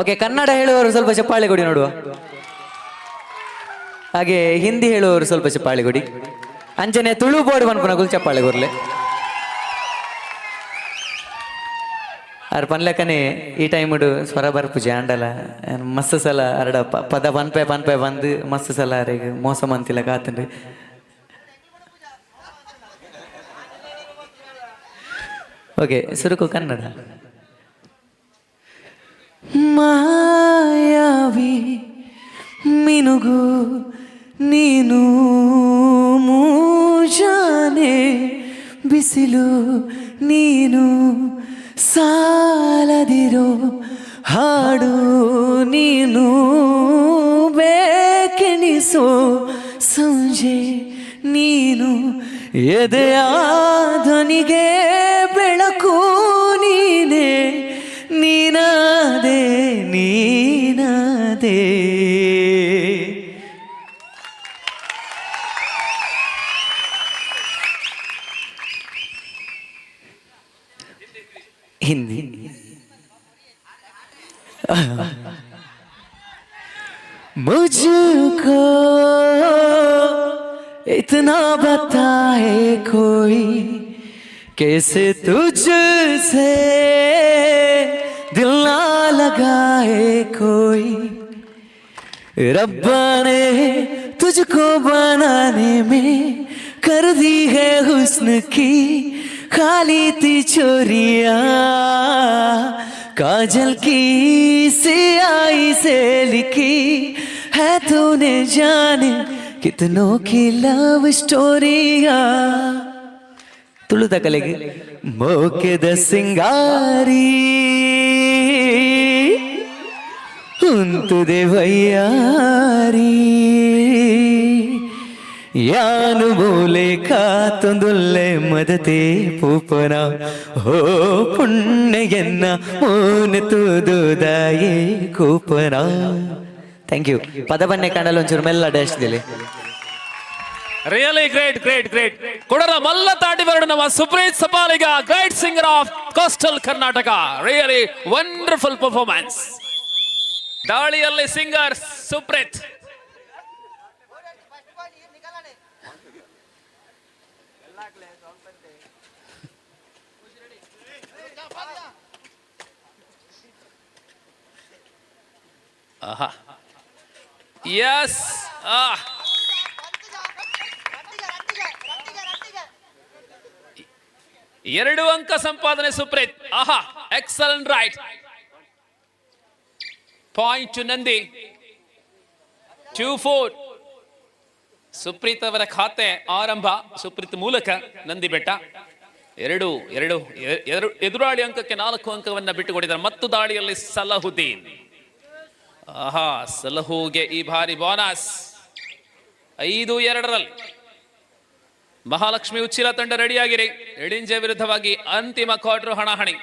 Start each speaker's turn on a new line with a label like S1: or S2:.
S1: Okay Kannada ಹೇಳುವವರು ಸ್ವಲ್ಪ ಚಪ್ಪಾಳೆ ಕೊಡಿ ನೋಡುವ. ಹಾಗೆ ಹಿಂದಿ ಹೇಳುವವರು ಸ್ವಲ್ಪ ಚಪ್ಪಾಳೆ ಕೊಡಿ. ಅಂಜನೆ ತುಳು ಬೋರ್ಡ್ ಬಂದ್ಕೊಂಡು ಚಪ್ಪಾಳೆ ಕೊರ್ಲೆ ಅರ್ ಪನ್ಲೆಕ್ಕನೆ ಈ ಟೈಮ್ ಸ್ವರ ಬರ್ಪು ಆಂಡಲ ಮಸ್ತ್ ಸಲ ಅರಡ ಪದ ಪನ್ಪೆ ಪನ್ಪೆ ಬಂದು ಮಸ್ತ್ ಸಲ ಅರೆಗ್ ಮೋಸ ಮಂತಿಲ್ಲ ಕಾತನ್ರಿ ಓಕೆ ಸುರುಕು ಕನ್ನಡ. ಮಾಯಾವಿ, ಮಿನುಗು ನೀನು ಮೂಜಾನೆ, ಬಿಸಿಲು ನೀನು ಸಾಲದಿರೋ ಹಾಡು ನೀನು ಬೇಕೆನಿಸೋ ಸಂಜೆ ನೀನು ಎದೆಯ ಧ್ವನಿಗೆ ಬೆಳಕು दे। हिंदी। मुझको इतना बताए कोई कैसे तुझसे दिल ना लगाए कोई। रब्बा ने तुझको बनाने में कर दी है हुस्न की खाली थी चोरिया काजल की सियाही से लिखी है तूने जाने कितनों की लव स्टोरिया ತುಳುದ ಕಲೆಗೆ ಮೋಕೆದ ಸಿಂಗಾರಿ ಉಂತುದೆ ವಯ್ಯಾರಿ ಯಾನು ಬೋಲೆ ಕಾತೊಂದುಲ್ಲೆ ಮದತೆ ಪೂಪನ. ಹೋ ಪುಣ್ಯೆನ್ನ ಮೋನೆ ತೂದುದಾಯೇ ಕೂಪನ. ಥ್ಯಾಂಕ್ ಯು ಪದವನ್ನೇ ಕಾಣಲು ಒಂಚೂರು ಮೆಲ್ಲ ಡ್ಯಾಶ್ ದಿಲಿ
S2: ರಿಯಲಿ ಗ್ರೇಟ್ ಗ್ರೇಟ್ ಗ್ರೇಟ್ ಕೊಡರ ಮಲ್ಲ ತಾಟಿ ಬರಡು ನಮ್ಮ Supreeth Sapaliga great singer of coastal Karnataka really wonderful performance ದಾಳಿಯಲ್ಲಿ ಸಿಂಗರ್ ಸುಪ್ರೀತ್. ಆಹಾ. ಯಸ್ ಆ ಎರಡು ಅಂಕ ಸಂಪಾದನೆ ಸುಪ್ರೀತ್. ಆಹಾ. ಎಕ್ಸಲೆಂಟ್ ರೈಟ್ ಪಾಯಿಂಟ್ ಟು ನಂದಿ ಟೂ ಫೋರ್ ಸುಪ್ರೀತ್ ಅವರ ಖಾತೆ ಆರಂಭ ಸುಪ್ರೀತ್ ಮೂಲಕ ನಂದಿ ಬೆಟ್ಟ. ಎರಡು ಎರಡು ಎದುರಾಳಿ ಅಂಕಕ್ಕೆ ನಾಲ್ಕು ಅಂಕವನ್ನ ಬಿಟ್ಟುಕೊಟ್ಟಿದ್ದಾರೆ. ಮತ್ತು ದಾಳಿಯಲ್ಲಿ ಸಲಹುದ್ದೀನ್ ಆಹಾ ಸಲಹುಗೆ ಈ ಬಾರಿ ಬೋನಸ್ ಐದು, ಎರಡರಲ್ಲಿ. ಮಹಾಲಕ್ಷ್ಮಿ ಉಚ್ಚಿಲ ತಂಡ ರೆಡಿಯಾಗಿರಿ ಎಡಿಂಜೆ ವಿರುದ್ಧವಾಗಿ ಅಂತಿಮ ಕ್ವಾರ್ಟರ್ ಹಣಾಹಣಿ